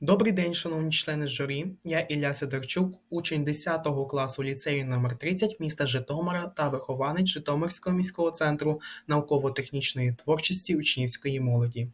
Добрий день, шановні члени журі. Я Ілля Сидорчук, учень 10 класу ліцею номер 30 міста Житомира та вихованець Житомирського міського центру науково-технічної творчості учнівської молоді.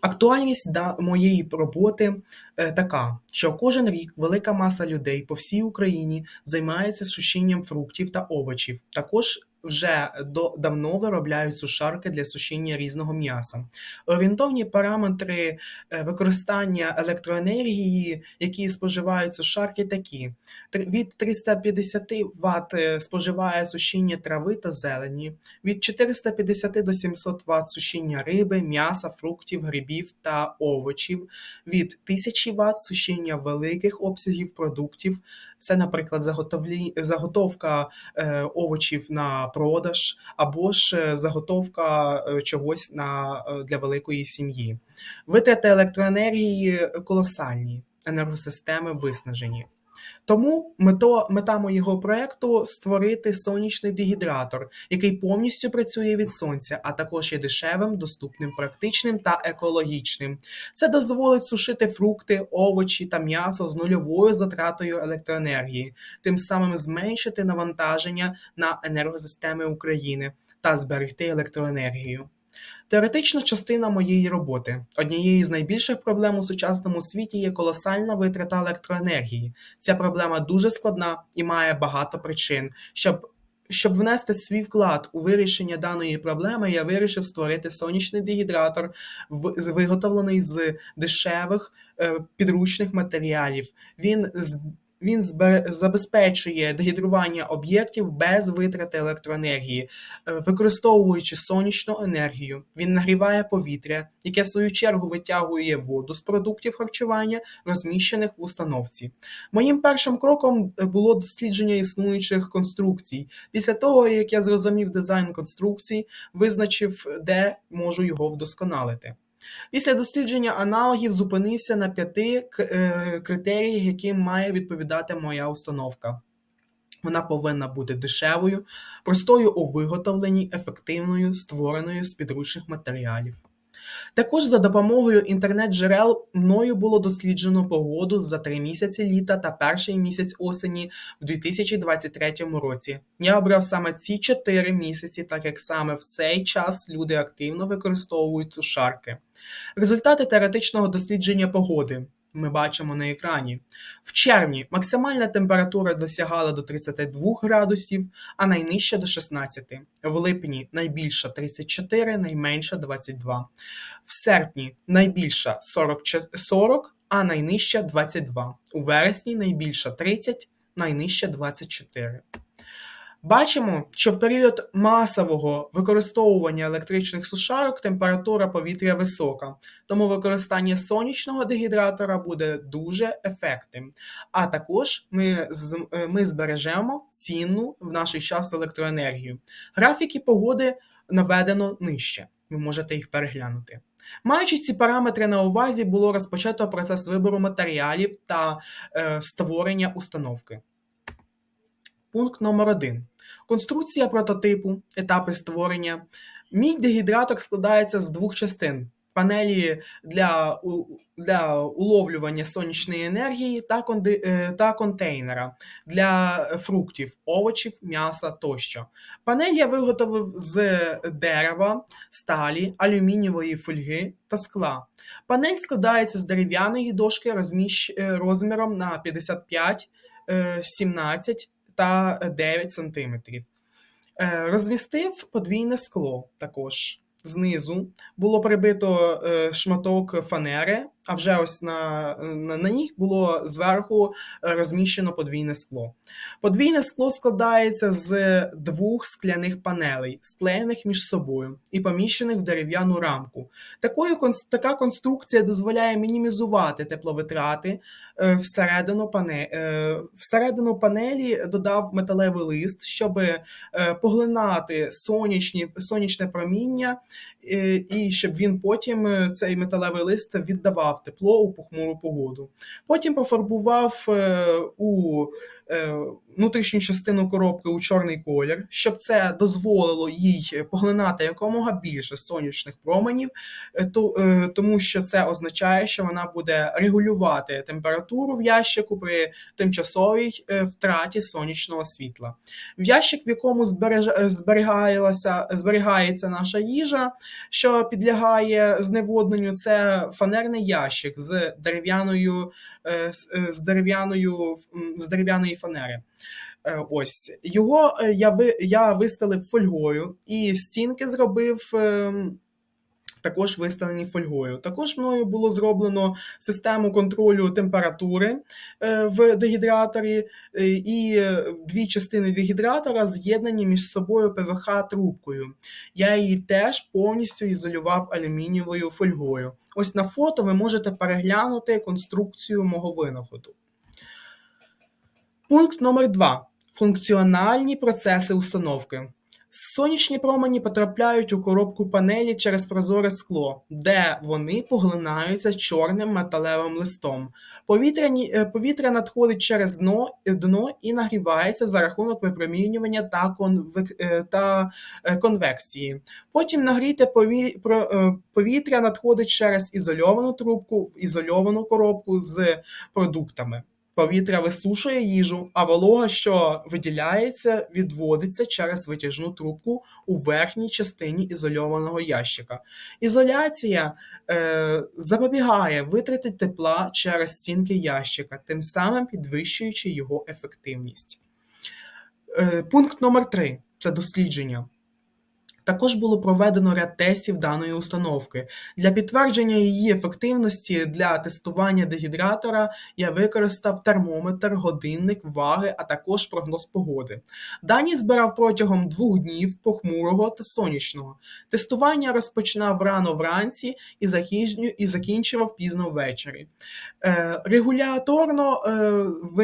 Актуальність да- моєї роботи е, така, що кожен рік велика маса людей по всій Україні займається сушінням фруктів та овочів. Також вже до, давно виробляють сушарки для сушіння різного м'яса. Орієнтовні параметри е, використання електроенергії, які споживають сушарки, такі: від 350 Вт е, споживає сушіння трави та зелені, від 450 до 700 Вт сушіння риби, м'яса, фруктів, грибів та овочів, від 1000 Вт сушіння великих обсягів продуктів. Це, наприклад, заготовлі... заготовка е, овочів на продаж, або ж е, заготовка е, чогось на, для великої сім'ї. Витрати електроенергії колосальні, енергосистеми виснажені. Тому мето, мета моєго проекту створити сонячний дегідратор, який повністю працює від сонця, а також є дешевим, доступним, практичним та екологічним. Це дозволить сушити фрукти, овочі та м'ясо з нульовою затратою електроенергії, тим самим зменшити навантаження на енергосистеми України та зберегти електроенергію. Теоретична частина моєї роботи. Однією з найбільших проблем у сучасному світі є колосальна витрата електроенергії. Ця проблема дуже складна і має багато причин. Щоб щоб внести свій вклад у вирішення даної проблеми, я вирішив створити сонячний дегідратор, виготовлений з дешевих е, підручних матеріалів. Він з він забезпечує дегідрування об'єктів без витрати електроенергії, Е, використовуючи сонячну енергію. Він нагріває повітря, яке в свою чергу витягує воду з продуктів харчування, розміщених в установці. Моїм першим кроком е, було дослідження існуючих конструкцій. Після того, як я зрозумів дизайн конструкцій, визначив, де можу його вдосконалити. Після дослідження аналогів зупинився на п'яти е, критеріях, яким має відповідати моя установка. Вона повинна бути дешевою, простою у виготовленні, ефективною, створеною з підручних матеріалів. Також за допомогою інтернет-джерел мною було досліджено погоду за три місяці літа та перший місяць осені в 2023 році. Я обрав саме ці чотири місяці, так як саме в цей час люди активно використовують сушарки. Результати теоретичного дослідження погоди ми бачимо на екрані. В червні максимальна температура досягала до 32 градусів, а найнижча до 16. В липні найбільша 34, найменша 22. В серпні найбільша 40, 40 а найнижча 22. У вересні найбільша 30, найнижча 24. Бачимо, що в період масового використовування електричних сушарок температура повітря висока, тому використання сонячного дегідратора буде дуже ефектним. А також ми, е, ми збережемо цінну в наш час електроенергію. Графіки погоди наведено нижче. Ви можете їх переглянути. Маючи ці параметри на увазі, було розпочато процес вибору матеріалів та е, створення установки. Пункт номер 1. Конструкція прототипу, етапи створення. Мій дегідратор складається з двох частин: панелі для, для уловлювання сонячної енергії та, конди, е, та контейнера для фруктів, овочів, м'яса тощо. Панель я виготовив з дерева, сталі, алюмінієвої фольги та скла. Панель складається з дерев'яної дошки розміщ, е, розміром на 55, е, 17 та 9 см. Розмістив подвійне скло також. Знизу було прибито е, шматок фанери, а вже ось на, на, на них було зверху е, розміщено подвійне скло. Подвійне скло складається з двох скляних панелей, склеєних між собою і поміщених в дерев'яну рамку. Такою, така конструкція дозволяє мінімізувати тепловитрати. Е, Всередину, пане, е, всередину панелі додав металевий лист, щоб поглинати сонячні, сонячне проміння, і щоб він потім цей металевий лист віддавав тепло у похмуру погоду. Потім пофарбував е, у внутрішню частину коробки у чорний колір, щоб це дозволило їй поглинати якомога більше сонячних променів, е, е, тому що це означає, що вона буде регулювати температуру в ящику при тимчасовій е, втраті сонячного світла. В ящик, в якому е, зберігається, наша їжа, що підлягає зневодненню, це фанерний ящик з дерев'яною е, з- е, дерев'яною з дерев'яної фанери. Е, Ось його е, я ви я вистелив фольгою, і стінки зробив. Також виставлені фольгою. Також мною було зроблено систему контролю температури е, в дегідраторі, е, і дві частини дегідратора з'єднані між собою ПВХ-трубкою. Я її теж повністю ізолював алюмінієвою фольгою. Ось на фото ви можете переглянути конструкцію мого винаходу. Пункт номер 2. Функціональні процеси установки. Сонячні промені потрапляють у коробку панелі через прозоре скло, де вони поглинаються чорним металевим листом. Повітряні, е, повітря надходить через дно, е, дно і нагрівається за рахунок випромінювання та, конвек, е, та конвекції. Потім нагріте пові, повітря надходить через ізольовану трубку в ізольовану коробку з продуктами. Повітря висушує їжу, а волога, що виділяється, відводиться через витяжну трубку у верхній частині ізольованого ящика. Ізоляція е, запобігає витрати тепла через стінки ящика, тим самим підвищуючи його ефективність. Е, пункт номер 3 це дослідження. Також було проведено ряд тестів даної установки. Для підтвердження її ефективності для тестування дегідратора я використав термометр, годинник, ваги, а також прогноз погоди. Дані збирав протягом двох днів похмурого та сонячного. Тестування розпочинав рано вранці і і закінчував пізно ввечері. Е, Регуляторно е,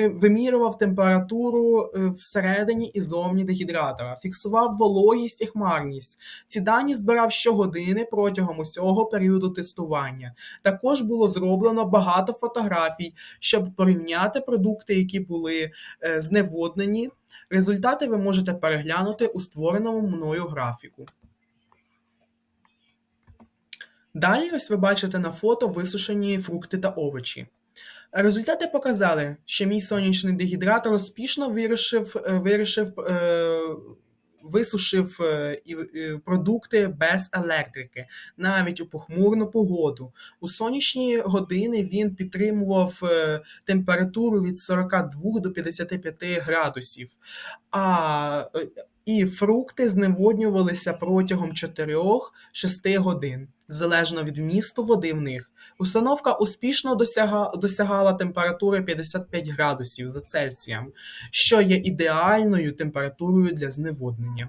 вимірював температуру е, всередині і зовні дегідратора, фіксував вологість і хмарність. Ці дані збирав щогодини протягом усього періоду тестування. Також було зроблено багато фотографій, щоб порівняти продукти, які були е, зневоднені. Результати ви можете переглянути у створеному мною графіку. Далі ось ви бачите на фото висушені фрукти та овочі. Результати показали, що мій сонячний дегідратор успішно вирішив, е, вирішив е, висушив е, продукти без електрики, навіть у похмурну погоду. У сонячні години він підтримував е, температуру від 42 до 55 градусів. А е, і фрукти зневоднювалися протягом 4-6 годин, залежно від вмісту води в них. Установка успішно досяга, досягала температури 55 градусів за Цельсієм, що є ідеальною температурою для зневоднення.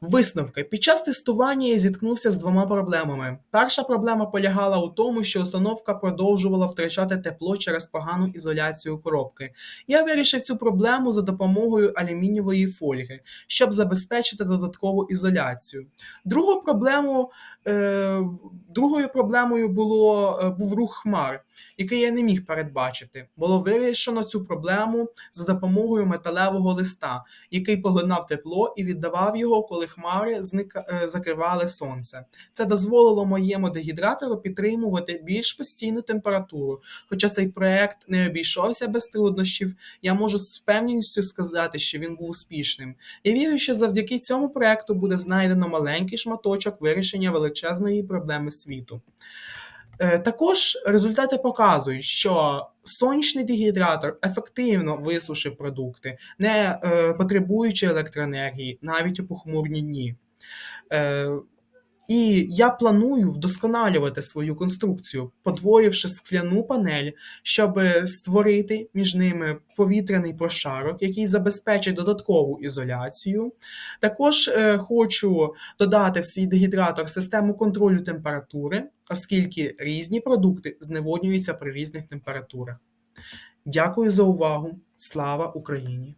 Висновки. Під час тестування я зіткнувся з двома проблемами. Перша проблема полягала у тому, що установка продовжувала втрачати тепло через погану ізоляцію коробки. Я вирішив цю проблему за допомогою алюмінієвої фольги, щоб забезпечити додаткову ізоляцію. Другу проблему, е, другою проблемою було, е, був рух хмар, який я не міг передбачити. Було вирішено цю проблему за допомогою металевого листа, який поглинав тепло і віддавав його, коли хмари зника... е, закривали сонце. Це дозволило моєму дегідратору підтримувати більш постійну температуру. Хоча цей проект не обійшовся без труднощів, я можу з впевненістю сказати, що він був успішним. Я вірю, що завдяки цьому проекту буде знайдено маленький шматочок вирішення величезної проблеми світу. Е, Також результати показують, що сонячний дегідратор ефективно висушив продукти, не е, потребуючи електроенергії навіть у похмурні дні. Е, і я планую вдосконалювати свою конструкцію, подвоївши скляну панель, щоб створити між ними повітряний прошарок, який забезпечить додаткову ізоляцію. Також е, хочу додати в свій дегідратор систему контролю температури, оскільки різні продукти зневоднюються при різних температурах. Дякую за увагу! Слава Україні!